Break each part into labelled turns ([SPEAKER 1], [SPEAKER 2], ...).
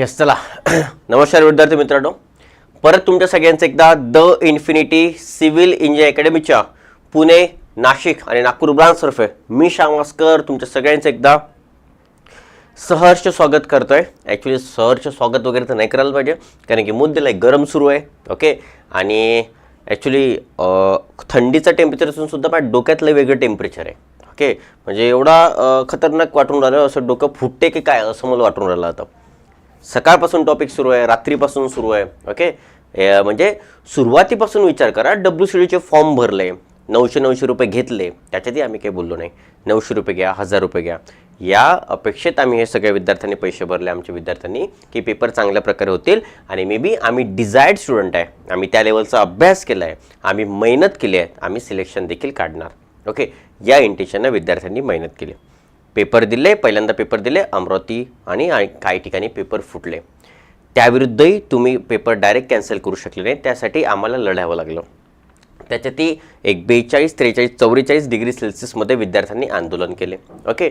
[SPEAKER 1] Yes चला. नमस्कार विद्यार्थी मित्रांनो. परत तुमच्या सगळ्यांचं एकदा द इन्फिनिटी सिव्हिल इंजिनिअरिंग अकॅडमीच्या पुणे नाशिक आणि नागपूर ब्रांचतर्फे मी श्यामास्कर तुमच्या सगळ्यांचं एकदा सहर्ष स्वागत करतो आहे ॲक्च्युली सहर्ष स्वागत वगैरे तर नाही करायला पाहिजे कारण की मुद्दे गरम सुरू आहे ओके आणि ॲक्च्युली थंडीचं टेम्परेचर असून सुद्धा माझ्या डोक्यातलं वेगळं टेम्परेचर आहे ओके म्हणजे एवढा खतरनाक वाटून राहिलं असं डोकं फुटते की काय असं मला वाटून राहिलं आता. सकाळपासून टॉपिक सुरू आहे रात्रीपासून सुरू आहे ओके म्हणजे सुरुवातीपासून विचार करा डब्ल्यू सी डीचे फॉर्म भरले नऊशे नऊशे रुपये घेतले त्याच्यातही आम्ही काही बोललो नाही. नऊशे रुपये घ्या हजार रुपये घ्या. या अपेक्षेत आम्ही हे सगळ्या विद्यार्थ्यांनी पैसे भरले आमच्या विद्यार्थ्यांनी की पेपर चांगल्या प्रकारे होतील आणि मे बी आम्ही डिझायर्ड स्टुडंट आहे. आम्ही त्या लेवलचा अभ्यास केला आहे आम्ही मेहनत केली आहे आम्ही सिलेक्शन देखील काढणार ओके या इंटेशननं विद्यार्थ्यांनी मेहनत केली. पेपर दिले पहिल्यांदा पेपर दिले अमरावती आणि काही ठिकाणी पेपर फुटले. त्याविरुद्धही तुम्ही पेपर डायरेक्ट कॅन्सल करू शकले नाही त्यासाठी आम्हाला लढावं लागलं. त्याच्यातही एक बेचाळीस त्रेचाळीस चौवेचाळीस डिग्री सेल्सिअसमध्ये विद्यार्थ्यांनी आंदोलन केले. ओके?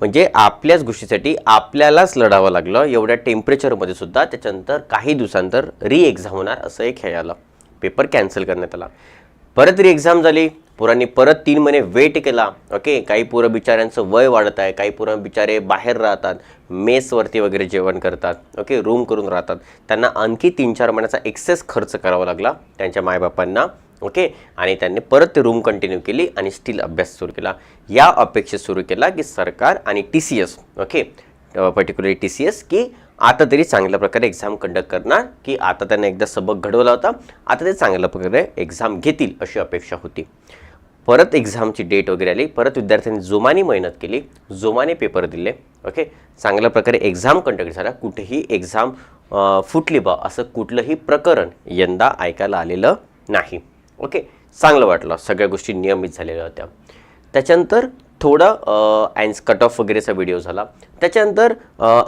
[SPEAKER 1] म्हणजे आपल्याच गोष्टीसाठी आपल्यालाच लढावं लागलं एवढ्या टेम्परेचरमध्ये सुद्धा. त्याच्यानंतर काही दिवसांतर री एक्झाम होणार असं एक हे आलं पेपर कॅन्सल करण्यात आला. परत री एक्झाम झाली. पोरांनी परत तीन महिने वेट केला. ओके काही पोरं बिचाऱ्यांचं वय वाढत आहे. काही पोरं बिचारे बाहेर राहतात. मेसवरती वगैरे जेवण करतात. ओके रूम करून राहतात. त्यांना आणखी तीन चार महिन्याचा एक्सेस खर्च करावा लागला त्यांच्या मायबापांना. ओके आणि त्यांनी परत ते रूम कंटिन्यू केली आणि स्टील अभ्यास सुरू केला. या अपेक्षेत सुरू केला की सरकार आणि T C S okay particularly T C S की आता तरी चांगल्या प्रकारे एक्झाम कंडक्ट करणार की आता त्यांना एकदा सबक घडवला होता. आता ते चांगल्या प्रकारे एक्झाम घेतील अशी अपेक्षा होती. परत एक्झामची डेट वगैरे आली परत विद्यार्थ्यांनी जोमाने मेहनत केली जोमाने पेपर दिले ओके चांगल्या प्रकारे एक्झाम कंडक्ट झाला कुठेही एक्झाम फुटली बा असं कुठलंही प्रकरण यंदा ऐकायला आलेलं नाही ओके चांगलं वाटलं सगळ्या गोष्टी नियमित झालेल्या होत्या. त्याच्यानंतर थोडं ॲन्स कट ऑफ वगैरेचा व्हिडिओ झाला. त्याच्यानंतर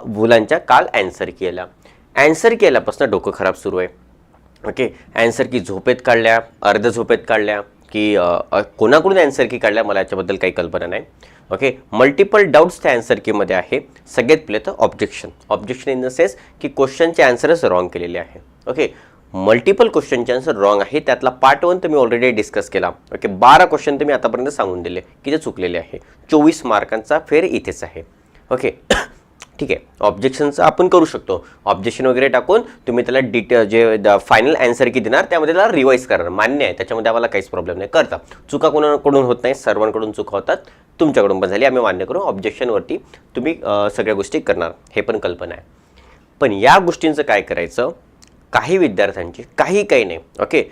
[SPEAKER 1] मुलांच्या काल ॲन्सर केला ॲन्सर केल्यापासून डोकं खराब सुरू आहे. ओके ॲन्सर की झोपेत काढल्या अर्ध झोपेत काढल्या की कोणाकडून ॲन्सर की काढल्या मला याच्याबद्दल काही कल्पना नाही. ओके मल्टिपल डाऊट्स त्या अँसर कीमध्ये आहे. सगळ्यात पहिले तर objection objection in the sense की क्वेश्चनचे आन्सरच रॉंग केलेले आहे. ओके मल्टिपल क्वेश्चनचे आन्सर रॉंग आहे. त्यातला पार्ट वन तुम्ही ऑलरेडी डिस्कस केला. ओके बारा क्वेश्चन तर आतापर्यंत सांगून दिले की ते चुकलेले आहे. चोवीस मार्कांचा फेर इथेच आहे. ओके ठीक आहे. ऑब्जेक्शनचं आपण करू शकतो. ऑब्जेक्शन वगैरे टाकून तुम्ही त्याला डिटेल जे फायनल अँसर की देणार त्यामध्ये त्याला रिवाईज करणार. मान्य आहे. त्याच्यामध्ये आम्हाला काहीच प्रॉब्लेम नाही. करता. चुका कोणाकडून होत नाही? सर्वांकडून चुका होतात. तुमच्याकडून पण झाली. आम्ही मान्य करू. ऑब्जेक्शनवरती तुम्ही सगळ्या गोष्टी करणार. हे पण कल्पना आहे. पण या गोष्टींचं काय करायचं? काही विद्यार्थ्यांची काही काही नाही. ओके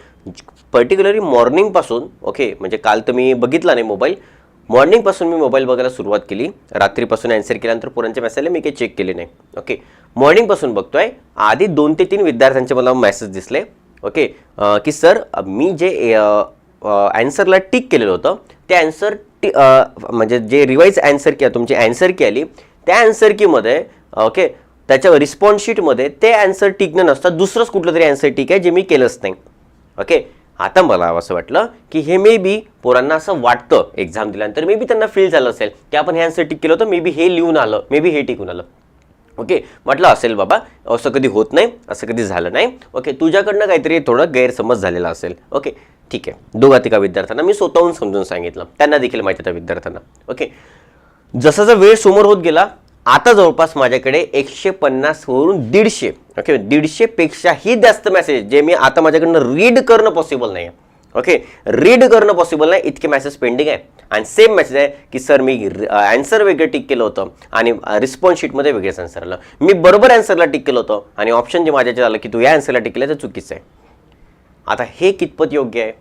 [SPEAKER 1] पर्टिक्युलरली मॉर्निंगपासून ओके म्हणजे काल तुम्ही बघितला नाही मोबाईल मॉर्निंगपासून मी मोबाईल बघायला सुरुवात केली. रात्रीपासून ॲन्सर केल्यानंतर पोरांचे मेसेजला मी काही चेक केले नाही. ओके मॉर्निंगपासून बघतोय. आधी दोन ते तीन विद्यार्थ्यांचे मला मेसेज दिसले. ओके की सर मी जे ॲन्सरला टिक केलेलं होतं ते ॲन्सर टी म्हणजे जे रिवाईज ॲन्सर की तुमची ॲन्सर की आली त्या ॲन्सर कीमध्ये ओके त्याच्या रिस्पॉन्स शीटमध्ये ते ॲन्सर टिकणं नसतं दुसरंच कुठलं तरी ॲन्सर टिक आहे जे मी केलंच नाही. ओके आता मला असं वाटलं की हे मे बी पोरांना असं वाटतं. एक्झाम दिल्यानंतर मे बी त्यांना फील झालं असेल की आपण हे आन्सर टिक केलं होतं मे बी हे लिहून आलं मे बी हे टिकून आलं. ओके म्हटलं असेल बाबा असं कधी होत नाही असं कधी झालं नाही. ओके तुझ्याकडनं काहीतरी थोडं गैरसमज झालेला असेल. ओके ठीक आहे. दोघा तिघा विद्यार्थ्यांना मी स्वतःहून समजून सांगितलं. त्यांना देखील माहिती त्या विद्यार्थ्यांना. ओके जसा जसा वेळ समोर होत गेला आता जवळपास माझ्याकडे एकशे पन्नासवरून दीडशे ओके दीडशेपेक्षाही जास्त मेसेज जे मी आता माझ्याकडनं रीड करणं पॉसिबल नाही आहे ओके रीड करणं पॉसिबल नाही इतके मेसेज पेंडिंग आहे. आणि सेम मेसेज आहे की सर मी ॲन्सर वेगळं टिक केलं होतं आणि रिस्पॉन्स शीटमध्ये वेगळेच आन्सर आलं. मी बरोबर ॲन्सरला टिक केलं होतं आणि ऑप्शन जे माझ्या आलं की तू या ॲन्सरला टिक केलं तर चुकीचं आहे. आता हे कितपत योग्य आहे?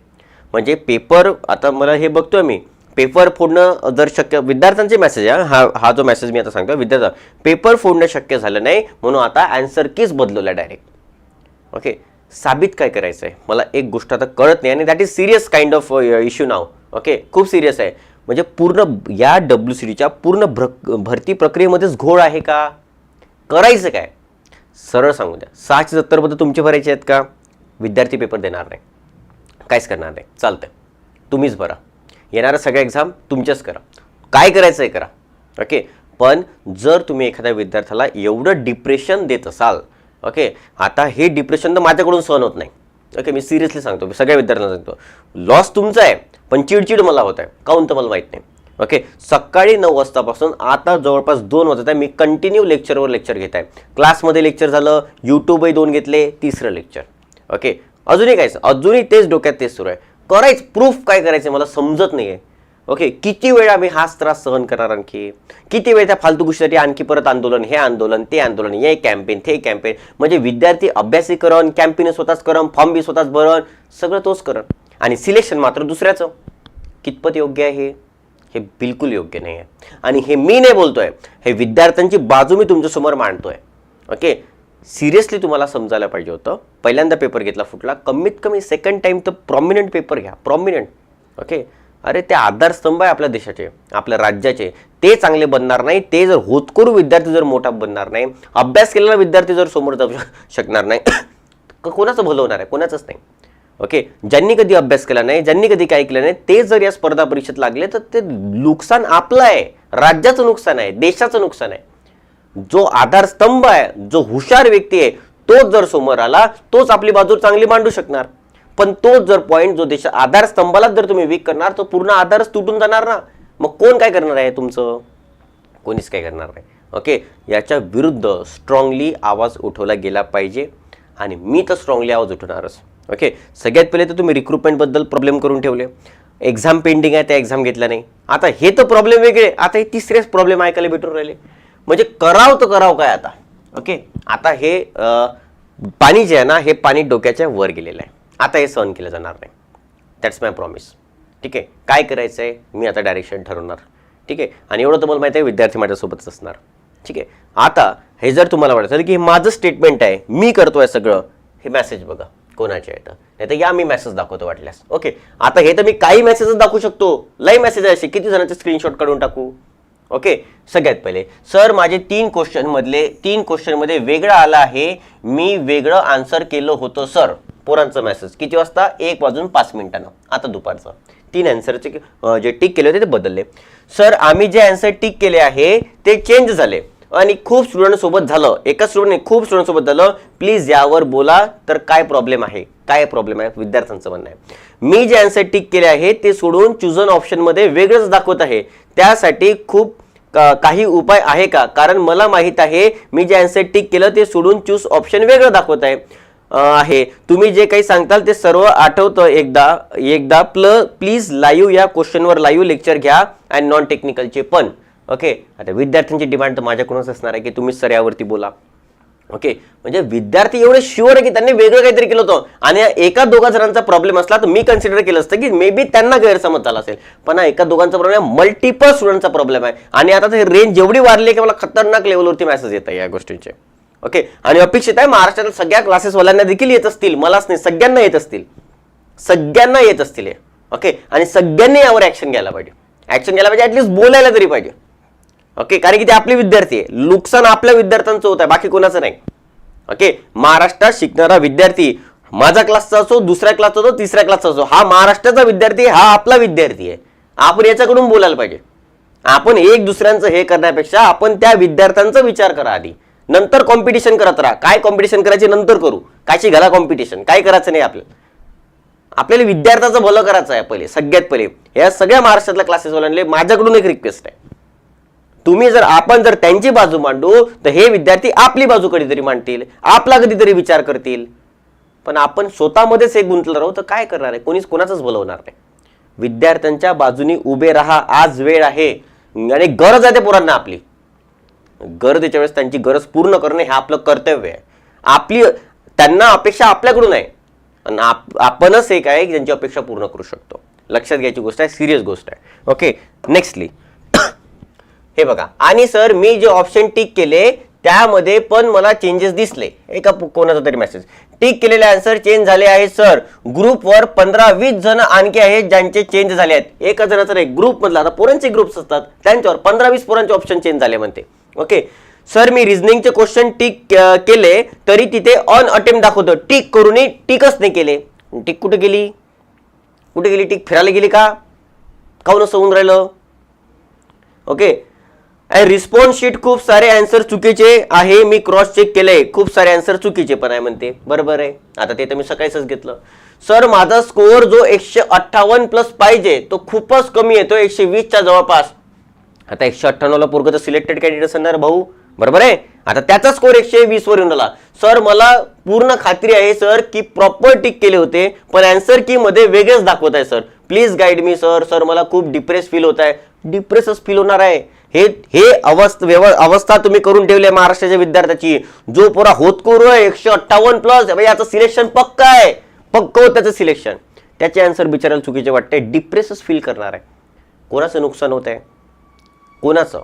[SPEAKER 1] म्हणजे पेपर आता मला हे बघतोय मी पेपर फोडणं जर शक्य विद्यार्थ्यांचे मेसेज आहे हा हा जो मेसेज मी आता सांगतो विद्यार्थ्या पेपर फोडणं शक्य झालं नाही म्हणून आता अँसर कीच बदलवला डायरेक्ट ओके साबित काय करायचं आहे मला एक गोष्ट आता कळत नाही आणि that is serious kind of issue now okay खूप सिरियस आहे. म्हणजे पूर्ण या डब्ल्यू सी डीच्या पूर्ण भ्र भरती प्रक्रियेमध्येच घोळ आहे का? करायचं काय? सरळ सांगू द्या. सहाशे सत्तरमध्ये तुमचे भरायचे आहेत का? विद्यार्थी पेपर देणार नाही. काहीच करणार नाही. चालतं तुम्हीच भरा. येणाऱ्या सगळ्या एक्झाम तुमच्याच करा. काय करायचं आहे करा. ओके पण जर तुम्ही एखाद्या विद्यार्थ्याला एवढं डिप्रेशन देत असाल ओके आता हे डिप्रेशन तर माझ्याकडून सहन होत नाही. ओके मी सिरियसली सांगतो मी सगळ्या विद्यार्थ्यांना सांगतो. लॉस तुमचा आहे पण चिडचिड मला होत आहे. काऊन तर मला माहीत नाही. ओके सकाळी नऊ वाजतापासून आता जवळपास दोन वाजत आहे मी कंटिन्यू लेक्चरवर लेक्चर घेत आहे. क्लासमध्ये लेक्चर झालं यूट्यूबही दोन घेतले तिसरं लेक्चर ओके अजूनही काय अजूनही तेच डोक्यात तेच सुरू आहे. करायचं प्रूफ काय करायचं मला समजत नाही आहे ओके किती वेळ आम्ही हाच त्रास सहन करणार आणखी? किती वेळ त्या फालतू गोष्टीसाठी आणखी परत आंदोलन हे आंदोलन ते आंदोलन हे कॅम्पेन ते कॅम्पेन म्हणजे विद्यार्थी अभ्यासही करण कॅम्पेन स्वतःच करण फॉर्म बी स्वतःच भरण सगळं तोच करण आणि सिलेक्शन मात्र दुसऱ्याचं. कितपत योग्य आहे हे? हे बिलकुल योग्य नाही आहे आणि हे मी नाही बोलतोय हे विद्यार्थ्यांची बाजू मी तुमच्यासमोर मांडतोय. ओके सिरियसली तुम्हाला समजायला पाहिजे होतं. पहिल्यांदा पेपर घेतला फुटला. कमीत कमी सेकंड टाइम तर प्रॉमिनंट पेपर घ्या. प्रॉमिनंट ओके अरे ते आधारस्तंभ आहे आपल्या देशाचे आपल्या राज्याचे. ते चांगले बनणार नाही. ते जर होतकरू विद्यार्थी जर मोठा बनणार नाही अभ्यास केलेला विद्यार्थी जर समोर जाऊ शकणार नाही कोणाचं भलं होणार आहे? कोणाचंच नाही. ओके ज्यांनी कधी अभ्यास केला नाही ज्यांनी कधी काय केलं नाही ते जर या स्पर्धा परीक्षेत लागले तर ते नुकसान आपलं आहे. राज्याचं नुकसान आहे. देशाचं नुकसान आहे. जो आधारस्तंभ आहे जो हुशार व्यक्ती आहे तोच जर समोर आला तोच आपली बाजू चांगली मांडू शकणार. पण तोच जर पॉईंट जो देशा आधारस्तंभालाच जर तुम्ही वीक करणार तो पूर्ण आधारच तुटून जाणार ना? मग कोण काय करणार आहे तुमचं? कोणीच काय करणार नाही. ओके याच्या विरुद्ध स्ट्रॉंगली आवाज उठवला गेला पाहिजे. आणि मी तर स्ट्रॉंगली आवाज उठवणारच. ओके सगळ्यात पहिले तर तुम्ही रिक्रुटमेंटबद्दल प्रॉब्लेम करून ठेवले. एक्झाम पेंडिंग आहे त्या एक्झाम घेतल्या नाही. आता हे तर प्रॉब्लेम वेगळे. आता हे तिसरेच प्रॉब्लेम ऐकायला भेटून राहिले. म्हणजे कराव तर कराव काय आता? ओके? आता हे पाणी जे आहे ना हे पाणी डोक्याच्या वर गेलेलं आहे. आता हे सहन केलं जाणार नाही. दॅट्स माय प्रॉमिस ठीक आहे? काय करायचं आहे मी आता डायरेक्शन ठरवणार. ठीक आहे? आणि एवढं तुम्हाला माहिती आहे विद्यार्थी माझ्यासोबतच असणार. ठीक आहे? आता हे जर तुम्हाला वाटत की हे माझं स्टेटमेंट आहे मी करतोय सगळं हे मेसेज बघा. कोणाचे आहे तर नाही तर या मी मेसेज दाखवतो वाटल्यास. ओके? आता हे तर मी काही मेसेजेस दाखवू शकतो. लई मेसेज आहे असे. किती जणांचे स्क्रीनशॉट काढून टाकू? ओके? सगळ्यात पहिले. सर माझे तीन क्वेश्चनमधले तीन क्वेश्चनमध्ये वेगळं आलं आहे. मी वेगळं आन्सर केलं होतं सर पोरांचं मेसेज किती वाजता? एक वाजून पाच मिनिटानं. आता दुपारचं. तीन अँसरचे जे टिक केले होते ते बदलले. सर आम्ही जे अँसर टिक केले आहे ते चेंज झाले. आणि खूप स्टुडंटसोबत झालं. एका स्टुडंटने खूप स्टुडंटसोबत झालं. प्लीज यावर बोला तर काय प्रॉब्लेम आहे? काय प्रॉब्लेम आहे? विद्यार्थ्यांचं म्हणणं आहे. मी जे आन्सर टिक केले आहे ते सोडून चुजन ऑप्शनमध्ये वेगळंच दाखवत आहे. त्यासाठी खूप का- काही उपाय आहे का? कारण मला माहीत आहे मी जे आन्सर टिक केलं ते सोडून चूज ऑप्शन वेगळं दाखवत आहे. आहे. तुम्ही जे काही सांगताल ते सर्व आठवतं एकदा. एकदा प्ल प्लीज लाईव्ह या क्वेश्चनवर लाईव्ह लेक्चर घ्या अँड नॉन टेक्निकलचे पण. ओके आता विद्यार्थ्यांची डिमांड तर माझ्याकडूनच असणार आहे की तुम्ही सर यावरती बोला. ओके म्हणजे विद्यार्थी एवढे शुअर आहे की त्यांनी वेगळं काहीतरी केलं होतं. आणि एका दोघा जणांचा प्रॉब्लेम असला तर मी कन्सिडर केलं असतं की मे बी त्यांना गैरसमज झाला असेल. पण हा एका दोघांचा प्रॉब्लेम मल्टिपल स्टुडंटचा प्रॉब्लेम आहे. आणि आता ते रेंज जेवढी वाढली की मला खतरनाक लेवलवरती मेसेज येत आहे या गोष्टींचे. ओके आणि अपेक्षित आहे महाराष्ट्रातील सगळ्या क्लासेसवाल्यांना देखील येत असतील. मलाच नाही सगळ्यांना येत असतील. सगळ्यांना येत असतील हे. ओके आणि सगळ्यांनी यावर ॲक्शन घ्यायला पाहिजे. ऍक्शन घ्यायला पाहिजे ऍटलीस्ट बोलायला तरी पाहिजे. ओके कारण की ते आपले विद्यार्थी आहे. नुकसान आपल्या विद्यार्थ्यांचं होत आहे बाकी कोणाचं नाही. ओके महाराष्ट्रात शिकणारा विद्यार्थी माझा क्लासचा असो दुसऱ्या क्लासचा असो तिसऱ्या क्लासचा असो हा महाराष्ट्राचा विद्यार्थी हा आपला विद्यार्थी आहे. आपण याच्याकडून बोलायला पाहिजे. आपण एक दुसऱ्यांचं हे करण्यापेक्षा आपण त्या विद्यार्थ्यांचा विचार करा आधी. नंतर कॉम्पिटिशन करत राहा. काय कॉम्पिटिशन करायचे नंतर करू? कायची घाला कॉम्पिटिशन काय करायचं नाही आपल्याला? आपल्याला विद्यार्थ्याचं भलं करायचं आहे पहिले सगळ्यात पहिले. या सगळ्या महाराष्ट्रातल्या क्लासेसवाल्यांना माझ्याकडून एक रिक्वेस्ट आहे. तुम्ही जर आपण जर त्यांची बाजू मांडू तर हे विद्यार्थी आपली बाजू कधीतरी मांडतील आपला कधीतरी विचार करतील. पण आपण स्वतःमध्येच एक गुंतलं राहू तर काय करणार आहे? कोणीच कोणाचंच बोलवणार नाही. विद्यार्थ्यांच्या बाजूनी उभे राहा आज वेळ आहे. आणि गरज आहे ते पोरांना आपली. गरजेच्या वेळेस त्यांची गरज पूर्ण करणे हे आपलं कर्तव्य आहे. आपली त्यांना अपेक्षा आपल्याकडून आहे. आणि आप आपणच एक आहे की त्यांची अपेक्षा पूर्ण करू शकतो. लक्षात घ्यायची गोष्ट आहे सिरियस गोष्ट आहे. Okay nextly. हे बघा. आणि सर मी जे ऑप्शन टिक केले त्यामध्ये पण मला चेंजेस दिसले. एका कोणाचा तरी मेसेज टिक केलेले आन्सर चेंज झाले आहेत सर. ग्रुपवर पंधरा वीस जण आणखी आहेत ज्यांचे चेंज झाले आहेत. एका जणाचा नाही ग्रुप मधला. आता पोरांचे ग्रुप्स असतात त्यांच्यावर पंधरा वीस पोरांचे ऑप्शन चेंज झाले म्हणते. ओके सर मी रिझनिंगचे क्वेश्चन टिक केले तरी तिथे ऑन अटेम्प्ट दाखवतो. टिक करूनही टिकच नाही केले. टिक कुठे गेली? कुठे गेली टिक फिरायला गेली का? काऊन असं होऊन राहिलं? ओके रिस्पॉन्स शीट खूप सारे आन्सर चुकीचे आहे. मी क्रॉस चेक केलंय. खूप सारे आन्सर चुकीचे पण आहे म्हणते. बरोबर आहे. आता ते तर मी सकाळीच घेतलं. सर माझा स्कोअर जो एकशे अठ्ठावन्न प्लस पाहिजे तो खूपच कमी येतो एकशे वीसच्या जवळपास. आता एकशे अठ्ठ्याण्णवला पोरग तर सिलेक्टेड कॅन्डिडेट असणार भाऊ. बरोबर आहे? आता त्याचा स्कोर एकशे वीस वर येऊन आला. सर मला पूर्ण खात्री आहे सर की प्रॉपर टिक केले होते पण अँसर की मध्ये वेगळेच दाखवत आहे सर प्लीज गाईड मी सर सर मला खूप डिप्रेस फील होत आहे. डिप्रेसच फील होणार आहे. हे हे अवस्थ व्यव अवस्था तुम्ही करून ठेवली महाराष्ट्राच्या विद्यार्थ्याची. जो पोरा होतकुरू आहे एकशे अठ्ठावन्न प्लस याचं सिलेक्शन पक्क आहे. पक्क होत त्याचं सिलेक्शन त्याचे आन्सर बिचारायला चुकीचे वाटते. डिप्रेसच फील करणार आहे. कोणाचं नुकसान होत आहे? कोणाचं?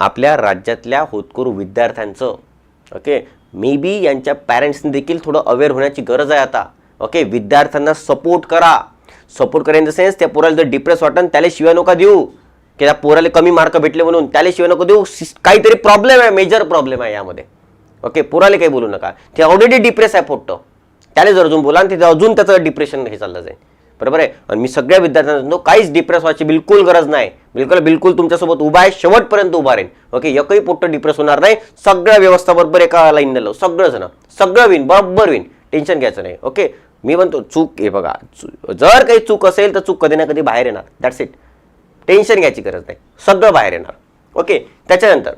[SPEAKER 1] आपल्या राज्यातल्या होतकरू विद्यार्थ्यांचं. ओके? मे बी यांच्या पॅरेंट्सनी देखील थोडं अवेअर होण्याची गरज आहे आता. ओके? विद्यार्थ्यांना सपोर्ट करा. सपोर्ट करा इन द सेन्स त्या पोराला जर डिप्रेस वाटन त्याला शिवाय नका देऊ. की त्या पोराला कमी मार्क भेटले म्हणून त्याला शिवाय नको देऊ. काहीतरी प्रॉब्लेम आहे मेजर प्रॉब्लेम आहे यामध्ये. ओके पोराला काही बोलू नका. ते ऑलरेडी डिप्रेस आहे फोटो त्याला जर अजून बोला आणि तिथे अजून त्याचं डिप्रेशन हे चाललं जाईल. बरोबर आहे? आणि मी सगळ्या विद्यार्थ्यांना सांगतो, काहीच डिप्रेस व्हायची बिलकुल गरज नाही. बिलकुल बिलकुल तुमच्यासोबत उभा आहे शेवटपर्यंत उभा राहील ओके एकही पोट्ट डिप्रेस होणार नाही. सगळ्या व्यवस्था बरोबर एका लाईन लावू. सगळंजण सगळं विन बरोबर विन टेन्शन घ्यायचं नाही. ओके मी म्हणतो चूक हे बघा जर काही चूक असेल तर चूक कधी ना कधी बाहेर येणार. दॅट्स इट टेन्शन घ्यायची गरज नाही. सगळं बाहेर येणार. ओके? त्याच्यानंतर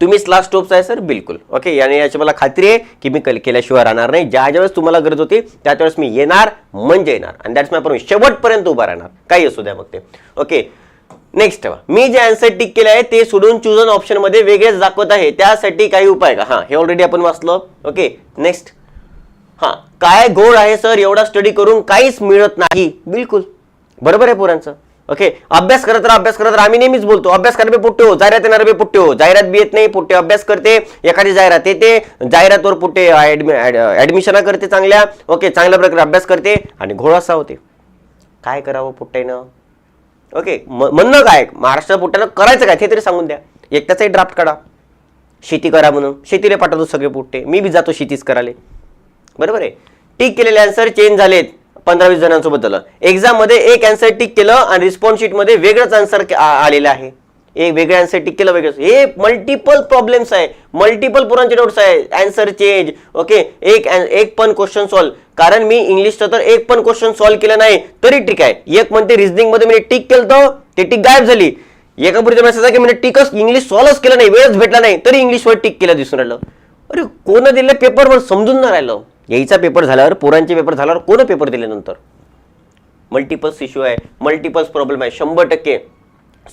[SPEAKER 1] तुम्ही लास्ट स्टोप्स आहे सर बिलकुल. ओके? आणि याची मला खात्री आहे की मी कल केल्याशिवाय राहणार नाही. ज्या ज्यावेळेस तुम्हाला गरज होती त्या वेळेस मी येणार म्हणजे येणार. आणि दॅट्स माय परमिशन शेवटपर्यंत उभा राहणार. काही असू द्या मग ते ओके नेक्स्ट मी जे आन्सर टिक केले आहे ते सोडून चूजन ऑप्शनमध्ये वेगळेच दाखवत आहे. त्यासाठी काही उपाय का? हां हे ऑलरेडी आपण वाचलो. ओके? नेक्स्ट हां काय गोड आहे सर एवढा स्टडी करून काहीच मिळत नाही. बिलकुल. बरोबर आहे पोरांचं? ओके अभ्यास करत राहा अभ्यास करत राहा. आम्ही नेहमीच बोलतो अभ्यास करा पुट्टे हो जाहिरात येणार बे पुट्टे हो. जाहिरात बी येत नाही पुट्टे अभ्यास करते एखादी जाहिरात येते जाहिरातवर पुट्टे ऍडमिशन करते चांगल्या. ओके चांगल्या प्रकारे अभ्यास करते आणि घोळासा होते. काय करावं पुट्ट्यानं ओके म- म्हणणं काय? महाराष्ट्र पुट्ट्यानं करायचं काय? ते तरी सांगून द्या. एक ड्राफ्ट काढा. शेती करा म्हणून. शेतीला पाठवतो सगळे पुट्टे मी बी जातो शेतीच करायला. बरोबर आहे? टिक केलेले आन्सर चेंज झालेत. पंधरा वीस जणांसोबत झालं एक्झाममध्ये एक आन्सर टिक केलं आणि रिस्पॉन्स शीटमध्ये वेगळंच आन्सर आलेलं आहे. एक वेगळं आन्सर टिक केलं वेगळंच हे मल्टिपल प्रॉब्लेम्स आहे. मल्टिपल पोरांचे डाऊट्स आहे. आन्सर चेंज ओके एक एक पण क्वेश्चन सॉल्व कारण मी इंग्लिशचं तर एक पण क्वेश्चन सॉल्व केलं नाही. तरी ठीक आहे. एक म्हणते रिझनिंगमध्ये मी टिक केलं तर ते टिक गायब झाली. एका पुढे मेसेज आहे की मी टिकच इंग्लिश सॉल्वच केलं नाही. वेळच भेटला नाही. तरी इंग्लिशवर टिक केलं दिसून राहिलं. अरे कोण दिलं पेपरवर समजून नाही राहिलं. यायचा पेपर झाल्यावर पोरांचे पेपर झाल्यावर कोण पेपर दिले नंतर? मल्टिपल्स इश्यू आहे. मल्टिपल्स प्रॉब्लेम आहे. शंभर टक्के.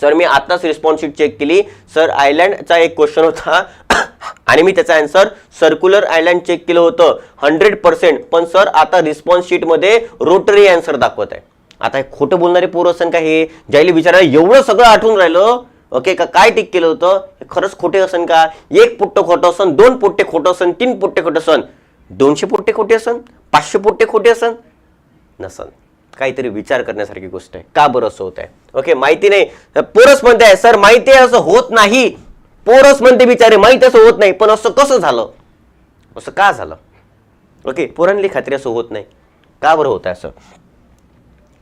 [SPEAKER 1] सर मी आताच रिस्पॉन्स शीट चेक केली. सर आयलँडचा एक क्वेश्चन होता. आणि मी त्याचा आन्सर सर्क्युलर आयलँड चेक केलं होतं. हंड्रेड पर्सेंट पण सर आता रिस्पॉन्स शीटमध्ये रोटरी आन्सर दाखवत आहे. आता हे खोटं बोलणारे पोरं असन का हे? ज्याला विचारायला एवढं सगळं आठवून राहिलं ओके का काय टिक केलं होतं? हे खरंच खोटे असन का? एक पुट्ट खोटं असन दोन पुट्टे खोटं असन तीन पुट्टे खोटं असन. दोनशे पोट्टे खोटे असन? पाचशे पुट्टे खोटे असन? नसन. काहीतरी विचार करण्यासारखी गोष्ट आहे. का बरं असं होत आहे ओके माहिती नाही. पोरस म्हणते आहे सर माहिती आहे असं होत नाही. पोरस म्हणते बिचारे माहिती असं होत नाही. पण असं कसं झालं? असं का झालं? ओके पोरांली खात्री असं होत नाही. का बरं होत आहे असं?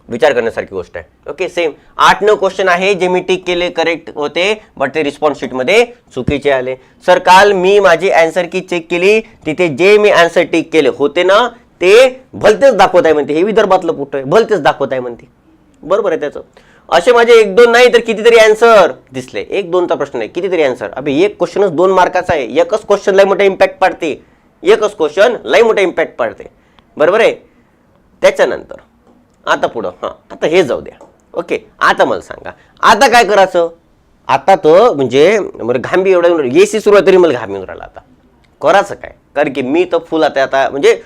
[SPEAKER 1] विचार करण्यासारखी गोष्ट आहे. ओके सेम आठ नऊ क्वेश्चन आहे जे मी टिक केले करेक्ट होते बट ते रिस्पॉन्स शीटमध्ये चुकीचे आले. सर काल मी माझी अँसर की चेक केली. तिथे जे मी अँसर टिक केले होते ना ते भलतेच दाखवत आहे म्हणते. हे विदर्भातलं कुठं आहे? भलतेच दाखवत आहे म्हणते. बरोबर आहे त्याचं. असे माझे एक दोन नाही तर कितीतरी आन्सर दिसले. एक दोनचा प्रश्न आहे. कितीतरी आन्सर अबे एक क्वेश्चनच दोन मार्काचा आहे. एकच क्वेश्चन लय मोठा इम्पॅक्ट पाडते. एकच क्वेश्चन लय मोठा इम्पॅक्ट पाडते. बरोबर आहे? त्याच्यानंतर आता पुढं हां आता हे जाऊ द्या. ओके आता मला सांगा. आता काय करायचं? आता तर म्हणजे बरं घांबी एवढं ए सी सुरुवात तरी मला घाम येऊन राहिला आता. करायचं काय? कारण की मी तर फुल आता आता म्हणजे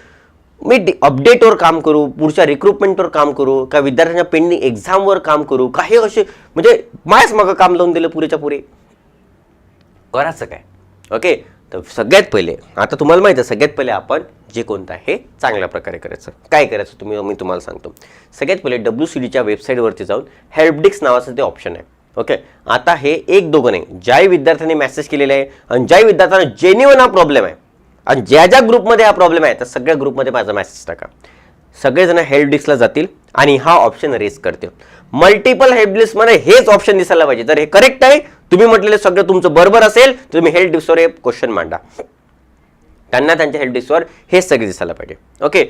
[SPEAKER 1] मी डि- अपडेटवर काम करू पुढच्या रिक्रुटमेंटवर काम करू का विद्यार्थ्यांच्या पेंडिंग एक्झामवर काम करू काही असे म्हणजे मायाच मग काम लावून दिलं पुरेच्या पुरे. करायचं काय? ओके? तर सगळ्यात पहिले आता तुम्हाला माहिती आहे सगळ्यात पहिले आपण जे कोणतं आहे चांगल्या प्रकारे करायचं. काय करायचं तुम्ही मी तुम्हाला सांगतो. सगळ्यात पहिले डब्ल्यू सी डीच्या वेबसाईटवरती जाऊन हेल्पडिक्स नावाचं ते ऑप्शन आहे. ओके आता हे एक दोघं नाही. ज्याही विद्यार्थ्यांनी मेसेज केलेले आहे आणि ज्याही विद्यार्थ्यांना जेन्युअन हा प्रॉब्लेम आहे आणि ज्या ज्या ग्रुपमध्ये हा प्रॉब्लेम आहे त्या सगळ्या ग्रुपमध्ये माझा मेसेज टाका. सगळेजण हेल्पडिस्कला जातील आणि हा ऑप्शन रेस करतील. मल्टिपल हेल्पमध्ये हेच ऑप्शन दिसायला पाहिजे. तर हे करेक्ट आहे तुम्ही म्हटलेलं सगळं तुमचं बरोबर असेल तुम्ही हेल्थ डिस्कवर हे क्वेश्चन मांडा. त्यांना त्यांच्या हेल्थ डिस्कवर हे सगळे दिसायला पाहिजे. ओके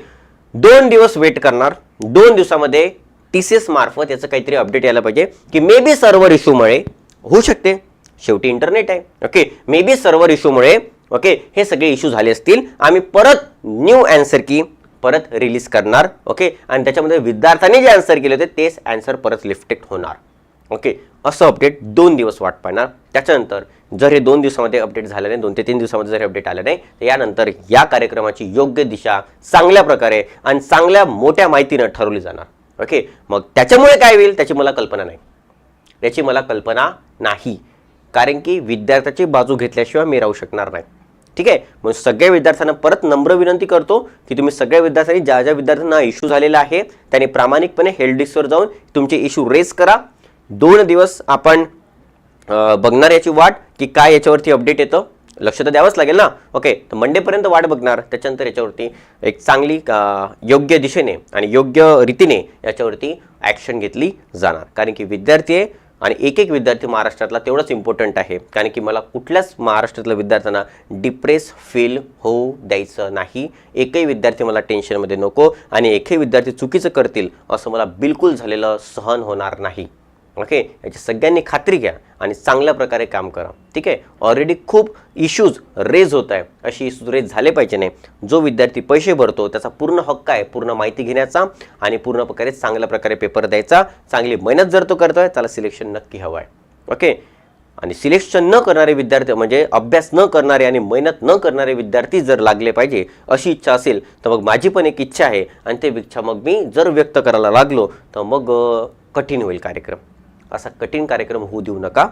[SPEAKER 1] दोन दिवस वेट करणार. दोन दिवसामध्ये टी सी एस मार्फत याचं काहीतरी अपडेट यायला पाहिजे की मे बी सर्व्हर इश्यूमुळे होऊ शकते. शेवटी इंटरनेट आहे. ओके मे बी सर्व्हर इश्यूमुळे ओके हे सगळे इश्यू झाले असतील. आम्ही परत न्यू अँसर की परत रिलीज करणार. ओके आणि त्याच्यामध्ये विद्यार्थ्यांनी जे आन्सर केले होते तेच अँसर परत लिफ्टेड होणार. ओके असं अपडेट दोन दिवस वाट पाहणार. त्याच्यानंतर जर हे दोन दिवसामध्ये अपडेट झालं नाही दोन ते तीन दिवसामध्ये जर अपडेट आलं नाही तर यानंतर या कार्यक्रमाची योग्य दिशा चांगल्या प्रकारे आणि चांगल्या मोठ्या माहितीनं ठरवली जाणार. ओके मग त्याच्यामुळे काय होईल? त्याची मला कल्पना नाही. याची मला कल्पना नाही. कारण की विद्यार्थ्याची बाजू घेतल्याशिवाय मी राहू शकणार नाही. ठीक आहे? मग सगळ्या विद्यार्थ्यांना परत नम्र विनंती करतो की तुम्ही सगळ्या विद्यार्थ्यांनी ज्या ज्या विद्यार्थ्यांना इश्यू झालेला आहे त्यांनी प्रामाणिकपणे हेल्थ डिस्कवर जाऊन तुमचे इश्यू रेस करा. दोन दिवस आपण बघणार याची वाट की काय याच्यावरती अपडेट येतं? लक्ष तर द्यावंच लागेल ना? ओके तर मंडेपर्यंत वाट बघणार. त्याच्यानंतर याच्यावरती एक चांगली योग्य दिशेने आणि योग्य रीतीने याच्यावरती ॲक्शन घेतली जाणार. कारण की विद्यार्थी आहे आणि एक एक विद्यार्थी महाराष्ट्रातला तेवढंच इम्पॉर्टंट आहे. कारण की मला कुठल्याच महाराष्ट्रातल्या विद्यार्थ्यांना डिप्रेस फील होऊ द्यायचं नाही. एकही विद्यार्थी मला टेन्शनमध्ये नको आणि एकही विद्यार्थी चुकीचं करतील असं मला बिलकुल झालेलं सहन होणार नाही. ओके? याची सगळ्यांनी खात्री घ्या आणि चांगल्या प्रकारे काम करा. ठीक आहे? ऑलरेडी खूप इश्यूज रेज होत आहे अशी इश्यूज रेज झाले पाहिजे नाही. जो विद्यार्थी पैसे भरतो त्याचा पूर्ण हक्क आहे पूर्ण माहिती घेण्याचा आणि पूर्ण प्रकारे चांगल्या प्रकारे पेपर द्यायचा. चांगली मेहनत जर तो करतोय त्याला सिलेक्शन नक्की हवं आहे ओके? आणि सिलेक्शन न करणारे विद्यार्थी म्हणजे अभ्यास न करणारे आणि मेहनत न करणारे विद्यार्थी जर लागले पाहिजे अशी इच्छा असेल तर मग माझी पण एक इच्छा आहे आणि ते इच्छा मग मी जर व्यक्त करायला लागलो तर मग कठीण होईल कार्यक्रम. असा कठीण कार्यक्रम होऊ देऊ नका.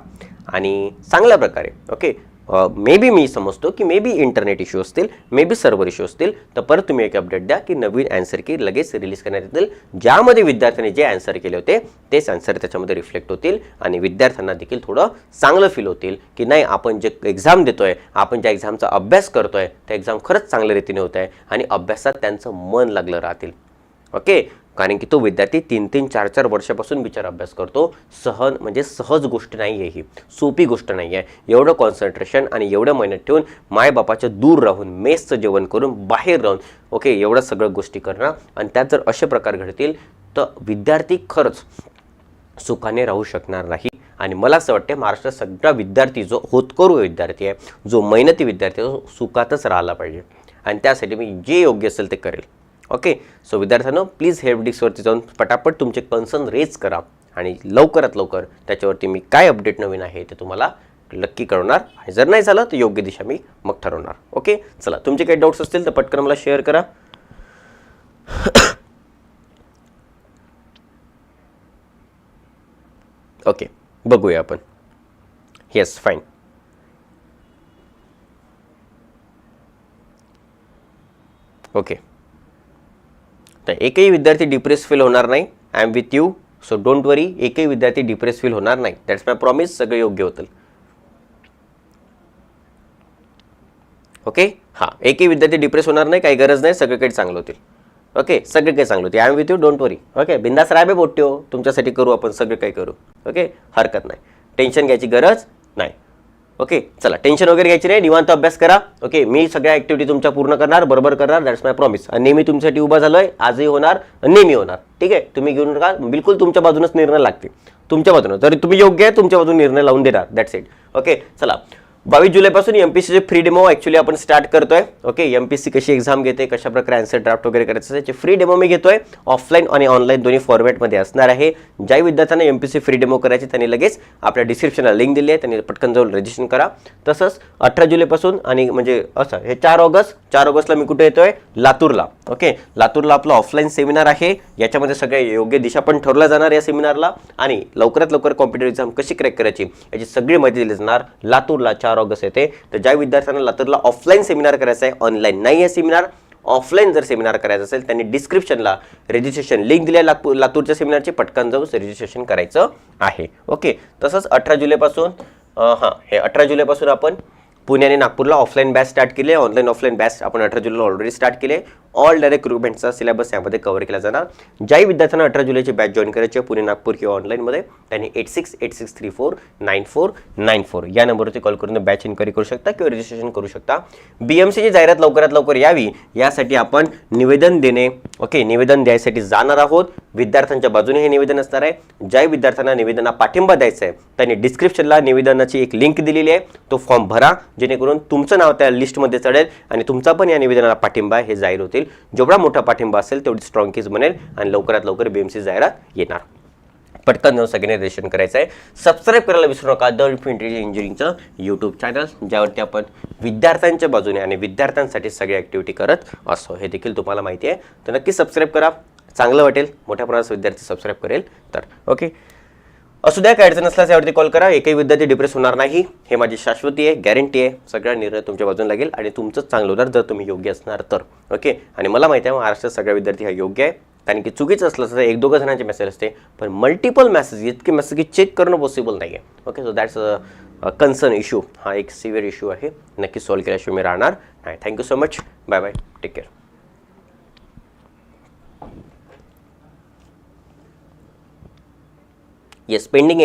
[SPEAKER 1] आणि चांगल्या प्रकारे ओके मे बी मी समजतो की मे बी इंटरनेट इश्यू असतील मे बी सर्व्हर इश्यू असतील तर परत तुम्ही एक अपडेट द्या की नवीन अँसर की लगेच रिलीज करण्यात येतील ज्यामध्ये विद्यार्थ्यांनी जे अँसर केले होते तेच अँसर त्याच्यामध्ये रिफ्लेक्ट होतील आणि विद्यार्थ्यांना देखील थोडं चांगलं फील होतील की नाही आपण जे एक्झाम देतो आहे आपण ज्या एक्झामचा अभ्यास करतो आहे त्या एक्झाम खरंच चांगल्या रीतीने होत आहे आणि अभ्यासात त्यांचं मन लागलं राहतील. ओके कारण की तो विद्यार्थी तीन तीन चार चार वर्षापासून विचार अभ्यास करतो. सहन म्हणजे सहज गोष्ट नाही आहे ही. सोपी गोष्ट नाही आहे एवढं कॉन्सन्ट्रेशन आणि एवढं मेहनत ठेवून मायबापाच्या दूर राहून मेसचं जेवण करून बाहेर राहून ओके एवढ्या सगळ्या गोष्टी करणं. आणि त्यात जर असे प्रकार घडतील तर विद्यार्थी खरंच सुखाने राहू शकणार नाही. आणि मला असं वाटतं महाराष्ट्रात सगळा विद्यार्थी जो होतकरू विद्यार्थी आहे जो मेहनती विद्यार्थी आहे तो सुखातच राहिला पाहिजे. आणि त्यासाठी मी जे योग्य असेल ते करेल. ओके सो विद्यार्थ्यांनो प्लीज हेल्प डिस्कवरती जाऊन पटापट तुमचे कन्सर्न रेज करा आणि लवकरात लवकर त्याच्यावरती मी काय अपडेट नवीन आहे ते तुम्हाला नक्की कळवणार आणि जर नाही झालं तर योग्य दिशा मी मग ठरवणार. ओके चला तुमचे काही डाऊट्स असतील तर पटकन मला शेअर करा. ओके बघूया आपण. येस फाईन ओके तर एकही विद्यार्थी डिप्रेस फील होणार नाही. I am with you so don't worry एकही विद्यार्थी डिप्रेस फील होणार नाही. दॅट्स माय प्रॉमिस सगळं योग्य होतं ओके हां एकही विद्यार्थी डिप्रेस होणार नाही काही गरज नाही सगळे काही चांगलं होतील. ओके सगळे काही चांगलं होते I am with you don't worry okay बिंदास राबे बोट्यो. तुमच्यासाठी करू आपण सगळं काही करू. ओके हरकत नाही. टेन्शन घ्यायची गरज नाही. ओके चला टेन्शन वगैरे घ्यायची नाही निवांत अभ्यास करा. ओके मी सगळ्या ऍक्टिव्हिटी तुमच्या पूर्ण करणार बरोबर करणार दॅट्स माय प्रॉमिस आणि नेहमी तुमच्यासाठी उभा झालोय आजही होणार आणि नेहमी होणार. ठीक आहे? तुम्ही घेऊन नका बिलकुल तुमच्या बाजूनच निर्णय लागते तुमच्या बाजूनं जरी तुम्ही योग्य आहे तुमच्या बाजून निर्णय लावून देणार दॅट्स इट ओके चला. बावीस जुलैपासून एम पी सीचे फ्री डेमो ॲक्च्युली आपण स्टार्ट करतोय. ओके एम पी सी कशी एक्झाम घेते कशा प्रकारे आन्सर ड्राफ्ट वगैरे करायचं त्याचे फ्री डेमो मी घेतोय. ऑफलाईन आणि ऑनलाईन दोन्ही फॉर्मॅटमध्ये असणार आहे. ज्या विद्यार्थ्यांना M P C free demo करायची त्यांनी लगेच आपल्या डिस्क्रिप्शनला लिंक दिली आहे. त्यांनी पटकन जाऊन रजिस्ट्रेशन करा. तसंच अठरा जुलैपासून आणि म्हणजे असं हे चार ऑगस्ट चार ऑगस्टला मी कुठे येतोय? लातूरला. ओके लातूरला आपलं ऑफलाईन सेमिनार आहे. याच्यामध्ये सगळ्या योग्य दिशा पण ठरवल्या जाणार या सेमिनारला आणि लवकरात लवकर कॉम्पिटेटिव्ह एक्झाम कशी क्रॅक करायची याची सगळी माहिती दिली जाणार लातूरला चार ऑगस्ट येते तर ज्या विद्यार्थ्यांना लातूरला ऑफलाईन सेमिनार करायचा आहे ऑनलाईन नाही आहे सेमिनार ऑफलाईन जर सेमिनार करायचं असेल त्यांनी डिस्क्रिप्शनला रजिस्ट्रेशन लिंक दिली आहे लातूर लातूरच्या सेमिनारची पटकन जाऊन रजिस्ट्रेशन करायचं आहे. ओके तसंच अठरा जुलैपासून हां हे अठरा जुलैपासून आपण पुणे आणि नागपूरला ऑफलाईन बॅच स्टार्ट केली आहे. ऑनलाईन ऑफलाईन बॅच आपण अठरा जुलैला ऑलरेडी स्टार्ट केले ऑल डायरेक्ट रिक्रुटमेंटचा सिलेबस यामध्ये कव्हर केला जाणार. ज्याही विद्यार्थ्यांना अठरा जुलैची बॅच जॉईन करायची आहे पुणे नागपूर किंवा ऑनलाईनमध्ये त्यांनी eight six eight six three four nine four nine four या नंबरवरती कॉल करून बॅच इन्क्वायरी करू शकता किंवा रजिस्ट्रेशन करू शकता. बी एम सीची जाहिरात लवकरात लवकर यावी यासाठी आपण निवेदन देणे ओके निवेदन द्यायसाठी जाणार आहोत. विद्यार्थ्यांच्या बाजूने हे निवेदन असणार आहे. ज्या विद्यार्थ्यांना निवेदना पाठिंबा द्यायचा आहे त्यांनी डिस्क्रिप्शनला निवेदनाची एक लिंक दिलेली आहे. तो फॉर्म भरा जेणेकरून तुमचं नाव त्या लिस्टमध्ये चढेल आणि तुमचा पण या निवेदनाला पाठिंबा हे जाहीर होतील. जेवढा मोठा पाठिंबा असेल तेवढी स्ट्रॉंग केस बनेल आणि लवकरात लवकर बीएमसी जाहिरात येणार. पटकन जाऊन सगळ्यांनी रजिस्ट्रेशन करायचं आहे सबस्क्राईब करायला विसरू नका. द इन्फिनिटी इंजिनिअरिंगचं यूट्यूब चॅनल ज्यावरती आपण विद्यार्थ्यांच्या बाजूने आणि विद्यार्थ्यांसाठी सगळी ॲक्टिव्हिटी करत असतो. हे देखील तुम्हाला माहिती आहे. तर नक्की सबस्क्राईब करा. चांगलं वाटेल. मोठ्या प्रमाणात विद्यार्थी सबस्क्राईब करेल तर. ओके असू द्या काय अडचण असल्यास यावरती कॉल करा. एकही विद्यार्थी डिप्रेस होणार नाही. हे माझी शाश्वती आहे गॅरंटी आहे. सगळा निर्णय तुमच्या बाजून लागेल आणि तुमचंच चांगलं होणार जर तुम्ही योग्य असणार तर. ओके आणि मला माहिती आहे महाराष्ट्रात सगळ्या विद्यार्थी हा योग्य आहे. कारण की चुकीचं असलं तर एक दोघं जणांचे मेसेज असते. पण मल्टिपल मेसेज इतके मेसेज चेक करणं पॉसिबल नाही आहे okay so that's a concern issue हा एक सिव्हिअर इश्यू आहे. नक्की सॉल्व्ह केल्याशिवाय मी राहणार. नाही thank you so much bye bye take care yes pending